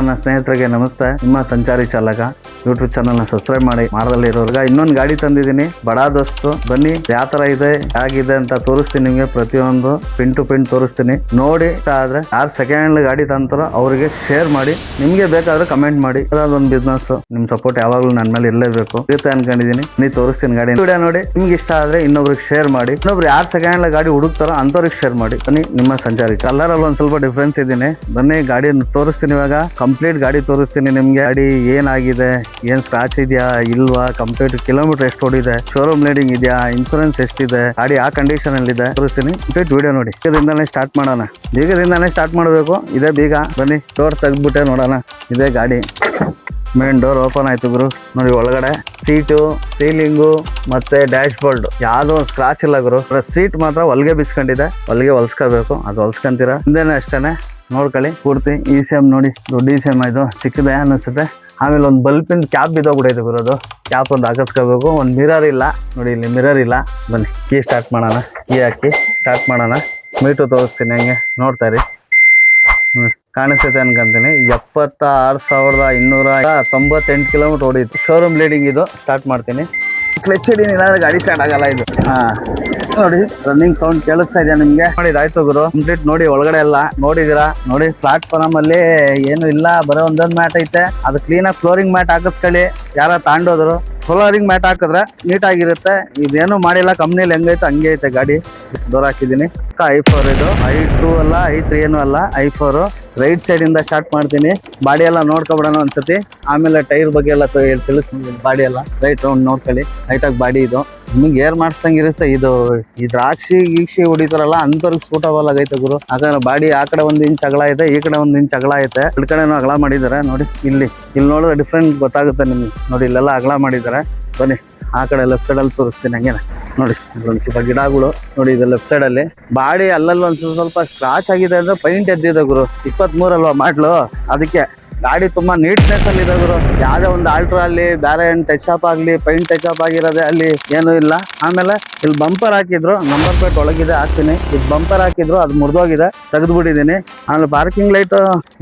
ನನ್ನ ಸ್ನೇಹಿತರಿಗೆ ನಮಸ್ತೆ. ನಿಮ್ಮ ಸಂಚಾರಿ ಚಾಲಕ. ಯೂಟ್ಯೂಬ್ ಚಾನಲ್ನ ಸಬ್ಸ್ಕ್ರೈಬ್ ಮಾಡಿ. ಮಾಡದಲ್ಲಿ ಇರೋರ್ಗ ಇನ್ನೊಂದು ಗಾಡಿ ತಂದಿದ್ದೀನಿ. ಬಡಾ ದೋಸ್ತು. ಬನ್ನಿ, ಯಾವ ತರ ಇದೆ, ಹೇಗಿದೆ ಅಂತ ತೋರಿಸ್ತೀನಿ ನಿಮಗೆ. ಪ್ರತಿಯೊಂದು ಪಿನ್ ಟು ಪಿನ್ ತೋರಿಸ್ತೀನಿ. ನೋಡಿ ಆದ್ರೆ ಯಾರು ಸೆಕೆಂಡ್ ಹ್ಯಾಂಡ್ ಗಾಡಿ ತಂತಾರೋ ಅವರಿಗೆ ಶೇರ್ ಮಾಡಿ. ನಿಮಗೆ ಬೇಕಾದ್ರೆ ಕಮೆಂಟ್ ಮಾಡಿ. ಒಂದು ಬಿಸ್ನೆಸ್ ನಿಮ್ ಸಪೋರ್ಟ್ ಯಾವಾಗಲೂ ನನ್ನ ಮೇಲೆ ಇರಲೇಬೇಕು ಇರುತ್ತೆ ಅನ್ಕೊಂಡಿದೀನಿ. ನೀವು ತೋರಿಸ್ತೀನಿ ಗಾಡಿ. ವಿಡಿಯೋ ನೋಡಿ, ನಿಮ್ಗೆ ಇಷ್ಟ ಆದ್ರೆ ಇನ್ನೊಬ್ರಿಗೆ ಶೇರ್ ಮಾಡಿ. ಇನ್ನೊಬ್ರು ಯಾರು ಸೆಕೆಂಡ್ ಹ್ಯಾಂಡ್ ಗಾಡಿ ಹುಡುಕ್ತಾರೋ ಅಂಥವ್ರಿಗೆ ಶೇರ್ ಮಾಡಿ. ಬನ್ನಿ, ನಿಮ್ಮ ಸಂಚಾರಿ. ಕಲರ್ ಒಂದು ಸ್ವಲ್ಪ ಡಿಫ್ರೆನ್ಸ್ ಇದ್ದೀನಿ. ಬನ್ನಿ ಗಾಡಿ ತೋರಿಸ್ತೀನಿ ಇವಾಗ. ಕಂಪ್ಲೀಟ್ ಗಾಡಿ ತೋರಿಸ್ತೀನಿ ನಿಮ್ಗೆ. ಗಾಡಿ ಏನಾಗಿದೆ, ಏನ್ ಸ್ಕ್ರಾಚ್ ಇದೆಯಾ, ಇಲ್ವಾ ಕಂಪ್ಲೀಟ್ ಕಿಲೋಮೀಟರ್ ಎಷ್ಟು ಓಡಿದೆ ಶೋರೂಮ್ ಲೀಡಿಂಗ್ ಇದೆಯಾ ಇನ್ಸೂರೆನ್ಸ್ ಎಷ್ಟಿದೆ, ಗಾಡಿ ಆ ಕಂಡೀಷನ್ ಅಲ್ಲಿ ಇದೆ ತೋರಿಸ್ತೀನಿ ಕಂಪ್ಲೀಟ್ ವಿಡಿಯೋ ನೋಡಿ. ಬೀಗದಿಂದಾನೇ ಸ್ಟಾರ್ಟ್ ಮಾಡೋಣ. ಬೀಗದಿಂದಾನೇ ಸ್ಟಾರ್ಟ್ ಮಾಡಬೇಕು. ಇದೇ ಬೀಗ ಬನ್ನಿ ಡೋರ್ ತೆಗ್ದ್ಬಿಟ್ಟೆ ನೋಡೋಣ. ಇದೇ ಗಾಡಿ. ಮೇನ್ ಡೋರ್ ಓಪನ್ ಆಯ್ತು ಗುರು. ನೋಡಿ ಒಳಗಡೆ ಸೀಟು ಸೀಲಿಂಗು ಮತ್ತೆ ಡ್ಯಾಶ್ ಬೋರ್ಡ್ ಯಾವ್ದು ಸ್ಕ್ರಾಚ್ ಇಲ್ಲ ಗುರು. ಸೀಟ್ ಮಾತ್ರ ಹೊಲಿಗೆ ಬಿಸ್ಕೊಂಡಿದೆ. ಹೊಲಿಗೆ ಹೊಲ್ಸ್ಕೋಬೇಕು. ಅದು ಹೊಲ್ಸ್ಕೊಂತೀರಾ? ಹಿಂದೆನೆ ಅಷ್ಟೇನೆ. ನೋಡ್ಕೊಳ್ಳಿ, ಪೂರ್ತಿ ಇ ಸಿ ಎಂ ನೋಡಿ, ದೊಡ್ಡ ಇ ಸಿ ಎಂ ಆಯಿತು ಚಿಕ್ಕದೇ ಅನ್ನಿಸುತ್ತೆ. ಆಮೇಲೆ ಒಂದು ಬಲ್ಪಿನ ಕ್ಯಾಪ್ ಬಿದ್ದೋಗ್ಬಿಡೈತೆ ಬರೋದು ಕ್ಯಾಪ್ ಒಂದು ಹಾಕಿಸ್ಕೋಬೇಕು, ಒಂದು ಮಿರರ್ ಇಲ್ಲ. ನೋಡಿ, ಇಲ್ಲಿ ಮಿರರ್ ಇಲ್ಲ. ಬನ್ನಿ, ಕೀ ಸ್ಟಾರ್ಟ್ ಮಾಡೋಣ. ಕೀ ಹಾಕಿ ಸ್ಟಾರ್ಟ್ ಮಾಡೋಣ. ಮೀಟು ತೋರಿಸ್ತೀನಿ ಹಂಗೆ, ನೋಡ್ತಾ ಇರಿ. ಕಾಣಿಸುತ್ತೆ ಅನ್ಕೊಂತೀನಿ. ಎಪ್ಪತ್ತ ಆರು ಸಾವಿರದ ಇನ್ನೂರ ತೊಂಬತ್ತೆಂಟು ಕಿಲೋಮೀಟ್ರ್ ಓಡಿತ್ತು ಶೋರೂಮ್ ಲೀಡಿಂಗ್ ಇದು ಸ್ಟಾರ್ಟ್ ಮಾಡ್ತೀನಿ. ಕ್ಲಚ್ ಇಲ್ಲಾಂದ್ರೆ ಗಾಡಿ ಸ್ಟಾರ್ಟ್ ಆಗಲ್ಲ ಇದು. ಹಾ. ನೋಡಿ ರನ್ನಿಂಗ್ ಸೌಂಡ್ ಕೇಳಿಸ್ತಾ ಇದೆಯಾ ನಿಮ್ಗೆ? ನೋಡಿ ಇದಾಯ್ತು ಗುರು. ಕಂಪ್ಲೀಟ್ ನೋಡಿ, ಒಳಗಡೆ ಎಲ್ಲ. ನೋಡಿದೀರಾ? ನೋಡಿ ಪ್ಲಾಟ್ಫಾರ್ಮ್ ಅಲ್ಲಿ ಏನು ಇಲ್ಲ. ಬರೋ ಒಂದೊಂದ್ ಮ್ಯಾಟ್ ಐತೆ. ಅದು ಕ್ಲೀನ್ ಆಗಿ ಫ್ಲೋರಿಂಗ್ ಮ್ಯಾಟ್ ಹಾಕಿಸ್ಕೊಳ್ಳಿ. ಯಾರ ತಾಂಡೋದ್ರು. ಫ್ಲೋರಿಂಗ್ ಮ್ಯಾಟ್ ಹಾಕಿದ್ರೆ ನೀಟಾಗಿರುತ್ತೆ ಇದೇನು ಮಾಡಿಲ್ಲ. ಕಂಪ್ನಿಲಿ ಹೆಂಗೈತೆ, ಹಂಗೆ ಐತೆ ಗಾಡಿ. ಡೋರ್ ಹಾಕಿದ್ದೀನಿ. ಐ ಫೋರ್ ಇದು. ಐ ಟೂ ಅಲ್ಲ ಐ ತ್ರೀ ಏನು ಅಲ್ಲ. ಐ ಫೋರ್ ರೈಟ್ ಸೈಡ್ ಇಂದ ಸ್ಟಾರ್ಟ್ ಮಾಡ್ತೀನಿ. ಬಾಡಿ ಎಲ್ಲ ನೋಡ್ಕೊಬಿಡೋಣ ಒಂದ್ಸತಿ. ಆಮೇಲೆ ಟೈರ್ ಬಗ್ಗೆ ಎಲ್ಲ ತಿಳಿಸ್ತೀನಿ. ಬಾಡಿ ಎಲ್ಲ. ರೈಟ್ ರೌಂಡ್ ನೋಡ್ಕೊಳ್ಳಿ. ಲೈಟಾಗಿ ಬಾಡಿ ಇದು. ನಿಮ್ಗೆ ಏರ್ ಮಾಡಿಸ್ದಂಗಿರುತ್ತೆ ಇದು, ಈ ದ್ರಾಕ್ಷಿ, ಗೀಕ್ಷಿ ಹೊಡಿತಾರಲ್ಲ, ಅಂತವ್ರಿಗೆ ಸೂಟಬಲ್ ಆಗೈತೆ ಗುರು. ಯಾಕಂದ್ರೆ ಬಾಡಿ ಆ ಕಡೆ ಒಂದ್ ಇಂಚ್ ಅಗಲ ಐತೆ, ಈ ಕಡೆ ಒಂದ್ ಇಂಚ್ ಅಗಲ ಐತೆ. ಈ ಕಡೆನೂ ಅಗಲ ಮಾಡಿದಾರೆ. ನೋಡಿ, ಇಲ್ಲಿ ಇಲ್ಲಿ ನೋಡಿದ್ರೆ ಡಿಫ್ರೆಂಟ್ ಗೊತ್ತಾಗುತ್ತೆ ನಿಮ್ಗೆ. ನೋಡಿ, ಇಲ್ಲೆಲ್ಲ ಅಗಲ ಮಾಡಿದ್ದಾರೆ ಬನ್ನಿ, ಆ ಕಡೆ ಲೆಫ್ಟ್ ಸೈಡಲ್ಲಿ ತೋರಿಸ್ತೀನಿ ಹಂಗೇನೆ. ನೋಡಿ, ಇಲ್ಲೊಂದು ಸ್ವಲ್ಪ ಗಿಡಗಳು. ನೋಡಿ, ಇದು ಲೆಫ್ಟ್ ಸೈಡ್ ಅಲ್ಲಿ. ಬಾಡಿ ಅಲ್ಲಲ್ಲಿ ಒಂದ್ ಸ್ವಲ್ಪ ಸ್ಕ್ರಾಚ್ ಆಗಿದೆ ಅಂದ್ರೆ ಪೈಂಟ್ ಎದ್ದಿದೆ ಗುರು. ಇಪ್ಪತ್ಮೂರಲ್ವಾ, ಮಾಡ್ಲು? ಅದಕ್ಕೆ. ಗಾಡಿ ತುಂಬಾ ನೀಟ್ನೆಸ್ ಅಲ್ಲಿ ಇದೆ ಗುರು. ಯಾವ್ದೇ ಒಂದು ಆಲ್ಟ್ರಾ ಅಲ್ಲಿ ಬೇರೆ ಏನ್ ಟಚ್ ಅಪ್ ಆಗ್ಲಿ ಪೈಂಟ್ ಟಚ್ ಅಪ್ ಆಗಿರೋದೇ ಅಲ್ಲಿ ಏನು ಇಲ್ಲ. ಆಮೇಲೆ ಇಲ್ಲಿ ಬಂಪರ್ ಹಾಕಿದ್ರು ನಂಬರ್ ಪ್ಲೇಟ್ ಒಳಗಿದೆ, ಹಾಕ್ತೀನಿ. ಇದು ಬಂಪರ್ ಹಾಕಿದ್ರು, ಅದು ಮುರಿದೋಗಿದೆ ತೆಗೆದ್ಬಿಟ್ಟಿದ್ದೀನಿ ಆಮೇಲೆ ಪಾರ್ಕಿಂಗ್ ಲೈಟ್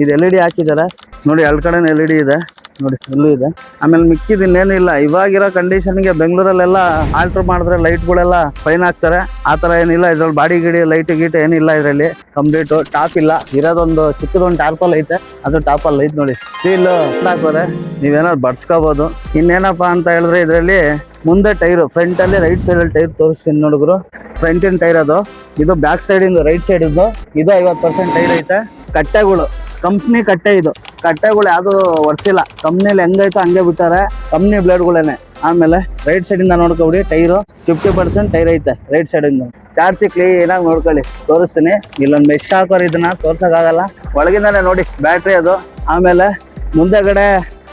ಇದು ಎಲ್ ಇ ಡಿ ಹಾಕಿದ್ದಾರೆ. ನೋಡಿ ಎರಡು ಕಡೆ ಎಲ್ ಇ ಡಿ ಇದೆ. ನೋಡಿ ಇಲ್ಲೂ ಇದೆ. ಆಮೇಲೆ ಮಿಕ್ಕಿದ ಇನ್ನೇನು ಇಲ್ಲ. ಇವಾಗಿರೋ ಕಂಡೀಷನ್ಗೆ ಬೆಂಗಳೂರಲ್ಲೆಲ್ಲ ಆಲ್ಟ್ರ್ ಮಾಡಿದ್ರೆ ಲೈಟ್ಗಳೆಲ್ಲ ಫೈನ್ ಹಾಕ್ತಾರೆ ಆ ಥರ ಏನಿಲ್ಲ. ಇದ್ರಲ್ಲಿ ಬಾಡಿ ಗಿಡಿ ಲೈಟ್ ಗೀಟ್ ಏನಿಲ್ಲ ಇದರಲ್ಲಿ. ಕಂಪ್ಲೀಟ್ ಟಾಪ್ ಇಲ್ಲ. ಇರೋದೊಂದು ಚಿಕ್ಕದೊಂದು ಟಾರ್ಪಲ್ ಐತೆ. ಅದು ಟಾಪಲ್ಲಿ ಐತೆ ನೋಡಿ. ಸ್ಟೀಲ್ ಹಾಕೋರೆ ನೀವೇನಾದ್ರು ಬಡ್ಸ್ಕೋಬೋದು. ಇನ್ನೇನಪ್ಪ ಅಂತ ಹೇಳಿದ್ರೆ ಇದರಲ್ಲಿ ಮುಂದೆ ಟೈರು ಫ್ರಂಟಲ್ಲಿ ರೈಟ್ ಸೈಡಲ್ಲಿ ಟೈರ್ ತೋರಿಸ್ತೀನಿ ನೋಡಿದ್ರು. ಫ್ರಂಟಿನ ಟೈರ್ ಅದು. ಇದು ಬ್ಯಾಕ್ ಸೈಡಿಂದು ರೈಟ್ ಸೈಡಿಂದು ಇದು. ಐವತ್ತು ಪರ್ಸೆಂಟ್ ಟೈರ್ ಐತೆ. ಕಟ್ಟೆಗಳು. ಕಂಪ್ನಿ ಕಟ್ಟೆ ಇದು. ಕಟ್ಟೆಗಳು ಯಾವ್ದು ಒಡ್ಸಿಲ್ಲ ಕಂಪ್ನಿಲಿ ಹೆಂಗೈತೋ ಹಂಗೆ ಬಿಟ್ಟಾರೆ. ಕಂಪ್ನಿ ಬ್ಲೇಡ್ಗಳೇನೆ ಆಮೇಲೆ ರೈಟ್ ಸೈಡಿಂದ ನೋಡ್ಕೊಬಿಡಿ ಟೈರು ಫಿಫ್ಟಿ ಪರ್ಸೆಂಟ್ ಟೈರ್ ಐತೆ ರೈಟ್ ಸೈಡಿಂದ ಚಾರ್ಜಿ ಕ್ಲೀನಾಗಿ ನೋಡ್ಕೊಳ್ಳಿ. ತೋರಿಸ್ತೀನಿ. ಇಲ್ಲೊಂದು ಮೆಶ್ ಹಾಕೋರ್ ಇದನ್ನ ತೋರ್ಸೋಕ್ಕಾಗಲ್ಲ ಒಳಗಿಂದಾನೆ ನೋಡಿ ಬ್ಯಾಟ್ರಿ ಅದು. ಆಮೇಲೆ ಮುಂದೆಗಡೆ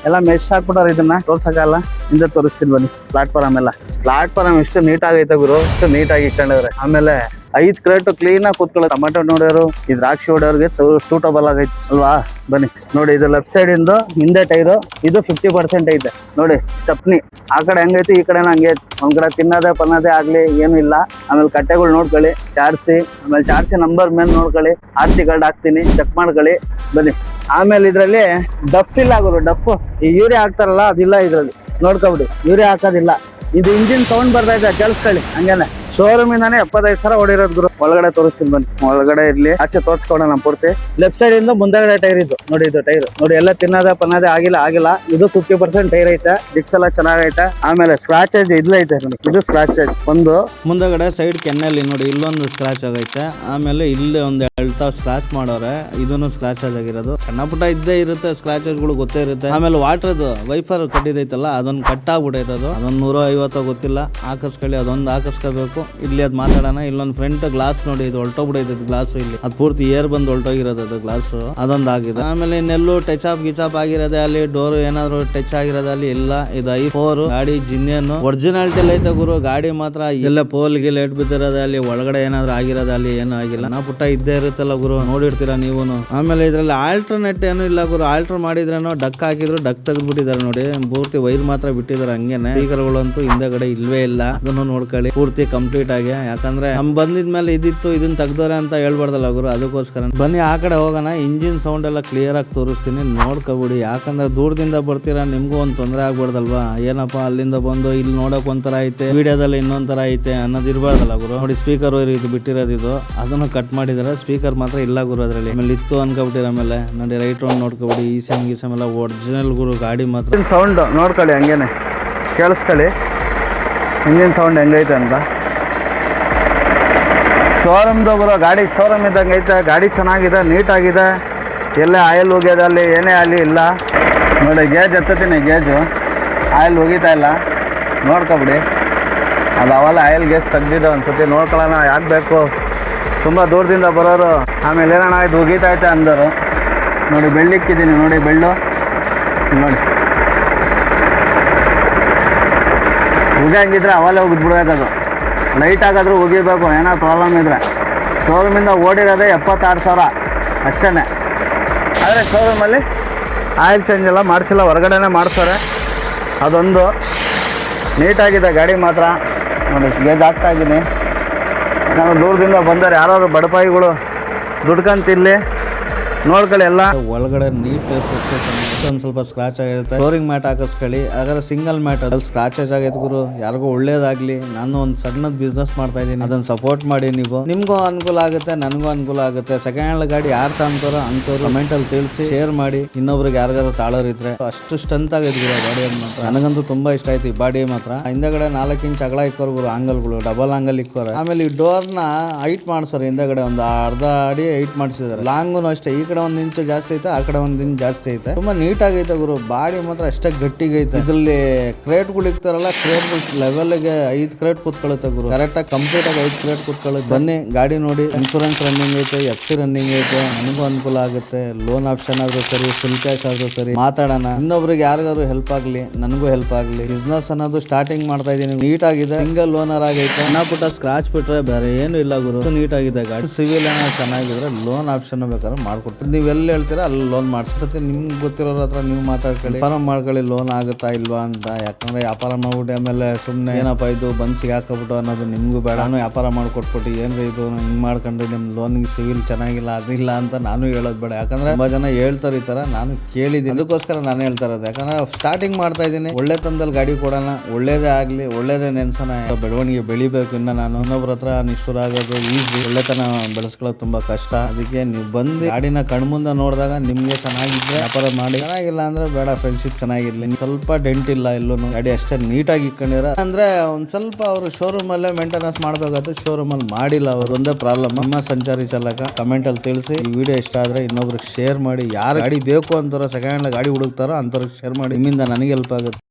ಎಲ್ಲ ಮೆಶ್ ಹಾಕ್ಬಿಟ್ಟಾರ ಇದನ್ನ ತೋರ್ಸಕ್ಕಾಗಲ್ಲ ಹಿಂದೆ ತೋರಿಸ್ತೀನಿ ಬನ್ನಿ. ಪ್ಲಾಟ್ಫಾರ್ಮ್ ಎಲ್ಲ. ಪ್ಲಾಟ್ಫಾರ್ಮ್ ಎಷ್ಟು ನೀಟಾಗೈತೆ ಗುರು. ಎಷ್ಟು ನೀಟಾಗಿ ಇಟ್ಕೊಂಡಿದ್ರೆ. ಆಮೇಲೆ ಐದು ಕ್ಲೀನ್ ಆಗಿ ಕೂತ್ಕೊಳ್ಳೋ ಟೊಮೆಟೊ ನೋಡೋರು, ಈ ದ್ರಾಕ್ಷಿ ಹೊಡೆಯೋರಿಗೆ ಸೂಟಬಲ್ ಆಗೈತೆ ಅಲ್ವಾ? ಬನ್ನಿ. ನೋಡಿ, ಇದು ಲೆಫ್ಟ್ ಸೈಡ್ ಇಂದ, ಹಿಂದೆ ಟೈರು ಇದು ಫಿಫ್ಟಿ ಪರ್ಸೆಂಟ್ ಐತೆ. ನೋಡಿ ಸ್ಟಪ್ನಿ ಆ ಕಡೆ ಹೆಂಗೈತೆ ಈ ಕಡೆನ ಹಂಗೆ ಒಂದ್ ಕಡೆ ತಿನ್ನೋದೇ, ಪನ್ನೋದೇ ಆಗ್ಲಿ, ಏನು ಇಲ್ಲ. ಆಮೇಲೆ ಕಟ್ಟೆಗಳು ನೋಡ್ಕೊಳ್ಳಿ, ಚಾರ್ಸಿ. ಆಮೇಲೆ ಚಾರ್ಸಿ ನಂಬರ್ ಮೇಲೆ ನೋಡ್ಕೊಳ್ಳಿ. ಆರ್ ಸಿ ಕಾರ್ಡ್ ಹಾಕ್ತೀನಿ ಚೆಕ್ ಮಾಡ್ಕೊಳ್ಳಿ. ಬನ್ನಿ. ಆಮೇಲೆ ಇದರಲ್ಲಿ ಡಫ್ ಇಲ್ಲ ಆಗೋದು. ಡಫ್, ಈ ಯೂರಿಯಾ ಹಾಕ್ತಾರಲ್ಲ, ಅದಿಲ್ಲ ಇದರಲ್ಲಿ. ನೋಡ್ಕೊಬಿಡಿ. ಯೂರಿಯಾ ಹಾಕೋದಿಲ್ಲ. ಇದು ಇಂಜಿನ್ ಸೌಂಡ್ ಇದೆ, ಕೇಳಿಸ್ಕೊಳ್ಳಿ. ಹಂಗೇನೆ. ಶೋರೂಮ್ ಇಂದಾನೆ ಎಪ್ಪತ್ತೈದು ಸಾವಿರ ಹೊಡಿರೋದ್ ಗುರು. ಒಳಗಡೆ ತೋರಿಸ್ತೀನಿ ಬನ್ನಿ. ಒಳಗಡೆ ಇರ್ಲಿ. ಆಚೆ ತೋರಿಸ್ಕೊಡೋಣ ಪೂರ್ತಿ. ಲೆಫ್ಟ್ ಸೈಡ್ ಇಂದ ಮುಂದಗಡೆ ಟೈರ್ ಇದು. ನೋಡಿ ಇದು ಟೈರ್ ನೋಡಿ ಎಲ್ಲ ತಿನ್ನದ ಪನ್ನದೇ ಆಗಿಲ್ಲ ಆಗಿಲ್ಲ. ಇದು ಫಿಫ್ಟಿ ಪರ್ಸೆಂಟ್ ಟೈರ್ ಐತೆ. ಡಿಕ್ಸ್ ಎಲ್ಲ ಚೆನ್ನಾಗೈತೆ. ಆಮೇಲೆ ಸ್ಕ್ರಾಚ್ ಇದ್ಲ ಐತೆ ಇದು ಸ್ಕ್ರಾಚ್ ಒಂದು. ಮುಂದಗಡೆ ಸೈಡ್ ಕೆನ್ನಲ್ಲಿ ನೋಡಿ ಇಲ್ಲೊಂದು ಸ್ಕ್ರಾಚ್ ಆಗೈತೆ. ಆಮೇಲೆ ಇಲ್ಲಿ ಒಂದ್ ಎಳ್ತಾವ್ ಸ್ಕ್ರಾಚ್ ಮಾಡೋರೆ. ಇದನ್ನು ಸ್ಕ್ರಾಚ್ ಆಗಿರೋದು. ಸಣ್ಣ ಪುಟ್ಟ ಇದ್ದೇ ಇರುತ್ತೆ ಸ್ಕ್ರಾಚಸ್ಗಳು ಗೊತ್ತೇ ಇರುತ್ತೆ. ಆಮೇಲೆ ವಾಟರ್ದು ವೈಫರ್ ಕಟ್ಟಿದೈತಲ್ಲ ಅದೊಂದು ಕಟ್ ಆಗ್ಬಿಟ್ಟೈತೆ ಅದು. ಅದೊಂದು ನೂರ ಐವತ್ತು ಗೊತ್ತಿಲ್ಲ. ಹಾಕಿಸ್ಕೊಳ್ಳಿ ಅದೊಂದು ಹಾಕಿಸ್ಕೋಬೇಕು. ಇಲ್ಲಿ ಅದು ಮಾತಾಡೋಣ. ಇಲ್ಲೊಂದು ಫ್ರಂಟ್ ಗ್ಲಾಸ್ ನೋಡಿ, ಇದು ಹೊಲ್ಟೋಗ್ಬಿಡೈತೆ ಗ್ಲಾಸ್ ಇಲ್ಲಿ. ಅದು ಪೂರ್ತಿ ಏರ್ ಬಂದು ಹೊಲ್ಟೋಗಿರೋದು ಅದು ಗ್ಲಾಸ್ ಅದೊಂದು ಆಗಿದೆ. ಆಮೇಲೆ ಇನ್ನೆಲ್ಲೂ ಟಚ್ ಅಪ್ ಗಿಚ್ ಆಗಿರೋದೇ ಅಲ್ಲಿ ಡೋರ್ ಏನಾದ್ರು ಟಚ್ ಆಗಿರೋದು ಅಲ್ಲಿ ಇಲ್ಲ. ಇದು ಐ ಫೋರ್ ಗಾಡಿ ಜಿನ್ಯನ್. ಒರಿಜಿನಾಲಿಟಿ ಐತೆ ಗುರು, ಗಾಡಿ ಮಾತ್ರ ಎಲ್ಲ ಪೋಲ್ ಗಿಲ್ ಎಟ್ ಬಿದ್ದಿರೋದ ಅಲ್ಲಿ, ಒಳಗಡೆ ಏನಾದ್ರು ಆಗಿರೋದು ಅಲ್ಲಿ ಏನೂ ಆಗಿಲ್ಲ. ನಾ ಪುಟ್ಟ ಇದ್ದೇ ಇರುತ್ತಲ್ಲ ಗುರು, ನೋಡಿರ್ತೀರಾ ನೀವು ಆಮೇಲೆ ಇದ್ರಲ್ಲಿ ಆಲ್ಟರ್ನೇಟ್ ಏನು ಇಲ್ಲ ಗುರು ಆಲ್ಟರ್ ಮಾಡಿದ್ರೇನೋ ಡಕ್ ಹಾಕಿದ್ರು ಡಕ್ ತೆಗೆದ್ಬಿಟ್ಟಿದ್ದಾರೆ ನೋಡಿ. ಪೂರ್ತಿ ವೈರ್ ಮಾತ್ರ ಬಿಟ್ಟಿದ್ದಾರೆ ಹಂಗೇನೆ. ಸ್ಪೀಕರ್ಗಳಂತೂ ಹಿಂದೆಗಡೆ ಇಲ್ವೇ ಇಲ್ಲ. ಅದನ್ನು ನೋಡ್ಕೊಳ್ಳಿ. ಪೂರ್ತಿ ಕಂಪ್ಲೀಟ್ ಕಂಪ್ಲೀಟ್ ಆಗಿ, ಯಾಕಂದ್ರೆ ನಮ್ ಬಂದಿದ್ಮೇಲೆ ಇದಿತ್ತು, ಇದನ್ ತೆಗ್ದವ್ರೆ ಅಂತ ಹೇಳ್ಬಾರ್ದಲ್ಲ ಗುರು, ಅದಕ್ಕೋಸ್ಕರ. ಬನ್ನಿ ಆ ಕಡೆ ಹೋಗೋಣ, ಇಂಜಿನ್ ಸೌಂಡ್ ಎಲ್ಲ ಕ್ಲಿಯರ್ ಆಗಿ ತೋರಿಸ್ತೀನಿ, ನೋಡ್ಕೊಬಿಡಿ. ಯಾಕಂದ್ರೆ ದೂರದಿಂದ ಬರ್ತೀರಾ, ನಿಮ್ಗೂ ಒಂದ್ ತೊಂದರೆ ಆಗ್ಬಾರ್ದಲ್ವಾ? ಏನಪ್ಪಾ, ಅಲ್ಲಿಂದ ಬಂದು ಇಲ್ಲಿ ನೋಡಕ್ ಒಂಥರ ಐತೆ, ವಿಡಿಯೋದಲ್ಲಿ ಇನ್ನೊಂದ್ ತರ ಐತೆ ಅನ್ನೋದು ಇರ್ಬಾರ್ದಲ್ಲ ಗುರು. ನೋಡಿ ಸ್ಪೀಕರ್ ಇದು ಬಿಟ್ಟಿರೋದು ಇದು. ಅದನ್ನು ಕಟ್ ಮಾಡಿದಾರೆ ಸ್ಪೀಕರ್ ಮಾತ್ರ ಇಲ್ಲ ಗುರು ಅದ್ರಲ್ಲಿ. ಆಮೇಲೆ ಇತ್ತು ಅನ್ಕೊಬಿಟ್ಟಿರ ಆಮೇಲೆ. ನೋಡಿ ರೈಟ್ ರೌಂಡ್ ನೋಡ್ಕೊಬಿಡಿ, ಈ ಸಮ್ ಗೀಸಮ್ ಎಲ್ಲ ಒರಿಜಿನಲ್ ಗುರು, ಗಾಡಿ ಮಾತ್ರ. ಸೌಂಡ್ ನೋಡ್ಕೊಳ್ಳಿ ಹಂಗೇನೆ. ಕೇಳಿಸ್ಕೊಳ್ಳಿ. ಇಂಜಿನ್ ಸೌಂಡ್ ಹೆಂಗೈತೆ ಅಂತ. ಶೋರೂಮ್ದು ಬರೋ ಗಾಡಿ ಶೋರೂಮ್ ಇದ್ದಂಗೆ ಐತೆ. ಗಾಡಿ ಚೆನ್ನಾಗಿದೆ, ನೀಟಾಗಿದೆ. ಎಲ್ಲೇ ಆಯಿಲ್ ಹೋಗ್ಯೋದಲ್ಲಿ ಏನೇ ಆಗಲಿ ಇಲ್ಲ. ನೋಡಿ, ಗೇಜ್ ಎತ್ತತೀನಿ ಗೇಜು. ಆಯಿಲ್ ಹೋಗಿತಾ ಇಲ್ಲ. ನೋಡ್ಕೊಬಿಡಿ. ಅದು ಅವಲ್ಲ ಆಯಿಲ್ ಗೇಜ್ ಒಂದು ಸತಿ ನೋಡ್ಕೊಳ್ಳೋಣ, ಯಾಕೆ ಬೇಕು? ತುಂಬ ದೂರದಿಂದ ಬರೋರು. ಆಮೇಲೆ ಏನಣ್ಣ ಇದು ಹೋಗಿತೈತೆ ಅಂದರು. ನೋಡಿ ಬೆಳ್ಳಿಕ್ಕಿದ್ದೀನಿ ನೋಡಿ, ಬೆಳ್ಳು. ನೋಡಿ. ಉಗಿಯಂಗಿದ್ರೆ ಅವಲ್ಲೇ ಉಗಿದ್ಬಿಡ್ಬೇಕದು ಲೈಟ್ ಆಗಾದ್ರೂ ಒಗಿಬೇಕು, ಏನೋ ಪ್ರಾಬ್ಲಮ್ ಇದ್ರೆ. ಶೋರೂಮಿಂದ ಓಡಿರೋದೇ ಎಪ್ಪತ್ತಾರು ಸಾವಿರ. ಅಷ್ಟೇ ಆದರೆ ಶೋರೂಮಲ್ಲಿ ಆಯಿಲ್ ಚೇಂಜ್ ಎಲ್ಲ ಮಾಡಿಸಿಲ್ಲ, ಹೊರಗಡೆನೇ ಮಾಡ್ತಾರೆ ಅದೊಂದು. ನೀಟಾಗಿದೆ ಗಾಡಿ ಮಾತ್ರ. ನೋಡಿ, ಗೇಜ್ ಹಾಕ್ತಾ ಇದ್ದೀನಿ. ನಾನು ದೂರದಿಂದ ಬಂದರೆ ಯಾರಾದ್ರು ಬಡಪಾಯಿಗಳು ದುಡ್ಕಂತಿಲ್ಲಿ. ನೋಡ್ಕೊಳ್ಳಿ ಎಲ್ಲ. ಒಳಗಡೆ ನೀಟ್ ಒಂದ್ ಸ್ವಲ್ಪ ಸ್ಕ್ರಾಚ್ ಆಗಿರುತ್ತೆ. ಫ್ಲೋರಿಂಗ್ ಮ್ಯಾಟ್ ಹಾಕಿಸ್ಕೊಳ್ಳಿ. ಹಾಗಾದ್ರೆ ಸಿಂಗಲ್ ಮ್ಯಾಟ್ ಅದ್ರಲ್ಲಿ ಸ್ಕ್ರಾಚಸ್ ಆಗೈತೆ ಗುರು. ಯಾರಿಗೂ ಒಳ್ಳೇದಾಗ್ಲಿ. ನಾನು ಒಂದ್ ಸಣ್ಣದ್ ಬಿಸ್ನೆಸ್ ಮಾಡ್ತಾ ಇದ್ದೀನಿ. ಅದನ್ನ ಸಪೋರ್ಟ್ ಮಾಡಿ ನೀವು. ನಿಮ್ಗೂ ಅನುಕೂಲ ಆಗುತ್ತೆ, ನನಗೂ ಅನುಕೂಲ ಆಗುತ್ತೆ. ಸೆಕೆಂಡ್ ಹ್ಯಾಂಡ್ ಗಾಡಿ ಯಾರು ತಂತಾರೋ ಅಂತವ್ರು ಕಮೆಂಟ್ ಅಲ್ಲಿ ತಿಳಿಸಿ ಶೇರ್ ಮಾಡಿ. ಇನ್ನೊಬ್ರಿಗೆ ಯಾರಿಗಾದ್ರು ತಾಳೋರ್ ಇದ್ರೆ ಅಷ್ಟು ಸ್ಟ್ರೆಂತ್ ಗುರು ಬಾಡಿ ಮಾತ್ರ. ನನಗಂತೂ ತುಂಬಾ ಇಷ್ಟ ಆಯ್ತು ಈ ಬಾಡಿ ಮಾತ್ರ. ಹಿಂದಗಡೆ ನಾಲ್ಕು ಇಂಚ್ ಅಗಲ ಇಕ್ಕೋರ್ ಗುರು ಆಂಗಲ್ಗಳು ಡಬಲ್ ಆಂಗಲ್ ಇಕ್ಕೋರೆ. ಆಮೇಲೆ ಈ ಡೋರ್ನ ಹೈಟ್ ಮಾಡ್ಸೋರು ಹಿಂದಗಡೆ ಒಂದು ಅರ್ಧ ಅಡಿ ಹೈಟ್ ಮಾಡಿಸಿದಾರೆ. ಲಾಂಗು ಅಷ್ಟೇ. ಈ ಕಡೆ ಒಂದ್ ಇಂಚ್ ಜಾಸ್ತಿ ಐತೆ, ಆ ಕಡೆ ಒಂದ್ ಇಂಚ್ ಜಾಸ್ತಿ ಐತೆ. ತುಂಬಾ ನೀಟ್ ಆಗೈತೆ ಗುರು, ಬಾಡಿ ಮಾತ್ರ ಅಷ್ಟೇ ಗಟ್ಟಿಗೈತೆ. ಇದ್ರಲ್ಲಿ ಕ್ರೇಟ್ಗಳು ಇಕ್ತಾರಲ್ಲ ಲೆವೆಲ್ಗೆ ಐದ್ ಕ್ರೇಟ್ ಕೂತ್ಕೊಳ್ಳುತ್ತೆ ಗುರು. ಕರೆಕ್ಟ್ ಆಗಿ ಕಂಪ್ಲೀಟ್ ಆಗಿ ಐದ್ ಕ್ರೇಟ್ ಕೂತ್ಕೊಳ್ಳುತ್ತೆ ಬನ್ನಿ, ಗಾಡಿ ನೋಡಿ ಇನ್ಶೂರೆನ್ಸ್ ರನ್ನಿಂಗ್ ಐತೆ ಎಫ್ ಸಿ ರನ್ನಿಂಗ್ ಐತೆ, ನನಗೂ ಅನುಕೂಲ ಆಗುತ್ತೆ. ಲೋನ್ ಆಪ್ಷನ್ ಆದ್ರೂ ಸರಿ ಫುಲ್ ಕ್ಯಾಶ್ ಆದ್ರೂ ಸರಿ. ಮಾತಾಡೋಣ. ಇನ್ನೊಬ್ರಿಗೆ ಯಾರಿಗಾದ್ರು ಹೆಲ್ಪ್ ಆಗ್ಲಿ, ನನಗೂ ಹೆಲ್ಪ್ ಆಗ್ಲಿ. ಬಿಸ್ನೆಸ್ ಅನ್ನೋದು ಸ್ಟಾರ್ಟಿಂಗ್ ಮಾಡ್ತಾ ಇದೀನಿ ನೀಟ್ ಆಗಿದೆ. ಸಿಂಗಲ್ ಓನರ್ ಆಗೈತೆ. ಸಣ್ಣ ಪುಟ್ಟ ಸ್ಕ್ರಾಚ್ ಬಿಟ್ರೆ ಬೇರೆ ಏನು ಇಲ್ಲ ಗುರು. ನೀಟ್ ಆಗಿದೆ ಗಾಡಿ. ಸಿವಿಲ್ ಏನಾದ್ರು ಚೆನ್ನಾಗಿದ್ರೆ ಲೋನ್ ಆಪ್ಷನ್ ಬೇಕಾದ್ರೆ ಮಾಡ್ಕೊಡ್ತೀನಿ. ನೀವು ಎಲ್ಲಿ ಹೇಳ್ತೀರಾ, ಅಲ್ಲಿ ಲೋನ್ ಮಾಡ್ಸತ್ತೆ ನಿಮ್ಗೆ ಗೊತ್ತಿರೋರ ಹತ್ರ ನೀವು ಮಾತಾಡ್ಕೊಳ್ಳಿ. ವ್ಯಾಪಾರ ಮಾಡ್ಕೊಳ್ಳಿ ಲೋನ್ ಆಗುತ್ತಾ ಇಲ್ವಾ ಅಂತ. ಯಾಕಂದ್ರೆ ವ್ಯಾಪಾರ ಮಾಡ್ಬಿಟ್ಟು ಆಮೇಲೆ ಸುಮ್ಮನೆ ಏನಪ್ಪ ಇದು ಬಂದ್ ಸಿಗಾಕಬಿಟ್ಟು ಅನ್ನೋದು ನಿಮಗೂ ಬೇಡ. ನಾನು ವ್ಯಾಪಾರ ಮಾಡ್ಕೊಟ್ಬಿಟ್ಟು ಏನ್ರಿ ಇದು? ಹಿಂಗ್ ಮಾಡ್ಕೊಂಡ್ರೆ ನಿಮ್ ಲೋನಿಗೆ ಸಿವಿಲ್ ಚೆನ್ನಾಗಿಲ್ಲ, ಅದಿಲ್ಲ ಅಂತ ನಾನು ಹೇಳೋದು ಬೇಡ. ಯಾಕಂದ್ರೆ ತುಂಬಾ ಜನ ಹೇಳ್ತಾರೆ ಈ ತರ. ನಾನು ಕೇಳಿದ್ದೀನಿ. ಅದಕ್ಕೋಸ್ಕರ ನಾನು ಹೇಳ್ತಾ ಇರೋದು. ಯಾಕಂದ್ರೆ ಸ್ಟಾರ್ಟಿಂಗ್ ಮಾಡ್ತಾ ಇದ್ದೀನಿ. ಒಳ್ಳೆ ತಂದಲ್ಲಿ ಗಾಡಿ ಕೊಡೋಣ. ಒಳ್ಳೇದೇ ಆಗ್ಲಿ, ಒಳ್ಳೇದೇ ನೆನ್ಸನ ಬೆಳವಣಿಗೆ ಬೆಳಿಬೇಕು ಇನ್ನ ನಾನು. ಇನ್ನೊಬ್ಬರ ಹತ್ರ ನಿಷ್ಠುರ ಆಗೋದು ಈಸಿ ಒಳ್ಳೆತನ ಬೆಳೆಸ್ಕೊಳ್ಳೋದು ತುಂಬಾ ಕಷ್ಟ. ಅದಕ್ಕೆ ನೀವು ಬಂದು ಗಾಡಿನ ಕಣ್ಮುಂದೆ ನೋಡಿದಾಗ ನಿಮ್ಗೆ ಚೆನ್ನಾಗಿದ್ರೆ ವ್ಯಾಪಾರ ಮಾಡಿ. ಚೆನ್ನಾಗಿಲ್ಲ ಅಂದ್ರೆ ಬೇಡ ಫ್ರೆಂಡ್ಶಿಪ್ ಚೆನ್ನಾಗಿರ್ಲಿ. ಸ್ವಲ್ಪ ಡೆಂಟ್ ಇಲ್ಲ ಎಲ್ಲೂ ಗಾಡಿ ಅಷ್ಟೇ ನೀಟಾಗಿ ಇಟ್ಕೊಂಡಿರ. ಅಂದ್ರೆ ಒಂದ್ ಸ್ವಲ್ಪ ಅವರು ಶೋರೂಮ್ ಅಲ್ಲೇ ಮೇಂಟೆನೆನ್ಸ್ ಮಾಡ್ಬೇಕಾದ್ರೆ ಶೋರೂಮ್ ಅಲ್ಲಿ ಮಾಡಿಲ್ಲ ಅವ್ರು. ಒಂದೇ ಪ್ರಾಬ್ಲಮ್ ನಮ್ಮ ಸಂಚಾರಿ ಚಾಲಕ ಕಮೆಂಟ್ ಅಲ್ಲಿ ತಿಳಿಸಿ. ಈ ವಿಡಿಯೋ ಇಷ್ಟ ಆದ್ರೆ ಇನ್ನೊಬ್ರಿಗೆ ಶೇರ್ ಮಾಡಿ. ಯಾರು ಗಾಡಿ ಬೇಕು ಅಂತಾರ ಸೆಕೆಂಡ್ ಗಾಡಿ ಹುಡುಕ್ತಾರೋ ಅಂತವ್ರಿಗೆ ಶೇರ್ ಮಾಡಿ. ನಿಮ್ಮಿಂದ ನನಗೆ ಹೆಲ್ಪ್ ಆಗುತ್ತೆ.